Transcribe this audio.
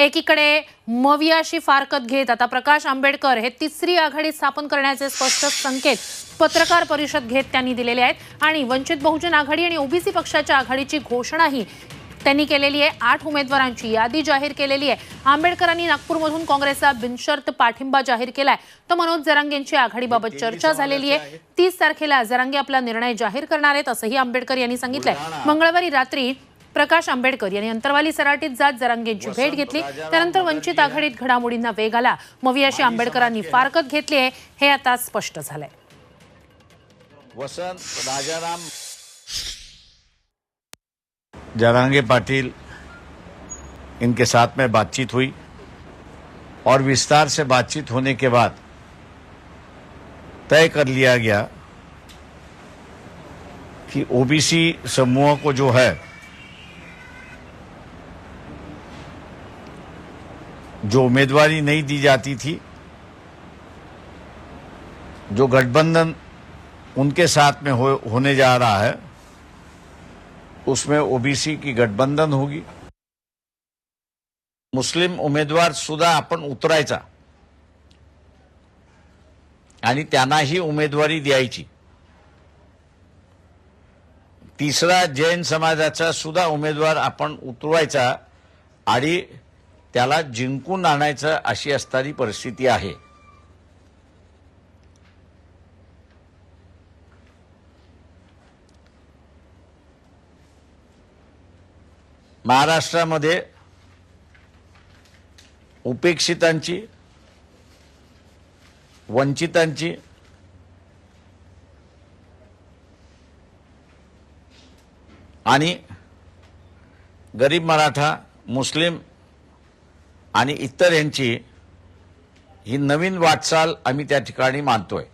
एकीकडे मवियाशी फारकत घेत आता प्रकाश आंबेडकर हे तिसरी आघाडी स्थापन करण्याचे स्पष्ट संकेत पत्रकार परिषद घेत त्यांनी दिलेले आहेत. आणि वंचित बहुजन आघाडी आणि ओबीसी पक्षाच्या आघाडीची घोषणाही त्यांनी केलेली आहे. आठ उमेदवारांची यादी जाहीर केलेली आहे. आंबेडकरांनी नागपूरमधून काँग्रेसचा बिनशर्त पाठिंबा जाहीर केलाय. तर मनोज जरांगेंची आघाडीबाबत चर्चा झालेली आहे. तीस तारखेला जरांगे आपला निर्णय जाहीर करणार आहेत असंही आंबेडकर यांनी सांगितलंय. मंगळवारी रात्री प्रकाश आंबेडकर यांनी अंतरवाली सराटीत जात जरांगेंची भेट घेतली. त्यानंतर वंचित आघाडीत घडामोडींना वेग आला. मवियाशी आंबेडकरांनी फारकत घेतली आहे हे आता स्पष्ट झालंय. वसंत राजाराम जरांगे पाटिल इनके साथ में बातचीत हुई और विस्तार से बातचीत होने के बाद तय कर लिया गया कि ओबीसी समूह को जो है जो उम्मीदवारी नहीं दी जाती थी जो गठबंधन उनके साथ में हो, होने जा रहा है उसमें ओबीसी की गठबंधन होगी। मुस्लिम उमेदवार सुद्धा आपण उतरायचा। आणि त्यांनाही उमेदवारी द्यायची। तिसरा जैन समाजाचा सुद्धा उमेदवार आपण उतरवायचा आणि त्याला जिंकून आणायचं अशी असणारी परिस्थिती आहे. महाराष्ट्रामध्ये उपेक्षितांची वंचितांची आणि गरीब मराठा मुस्लिम आणि इतर यांची ही नवीन वाटचाल आम्ही त्या ठिकाणी मानतोय.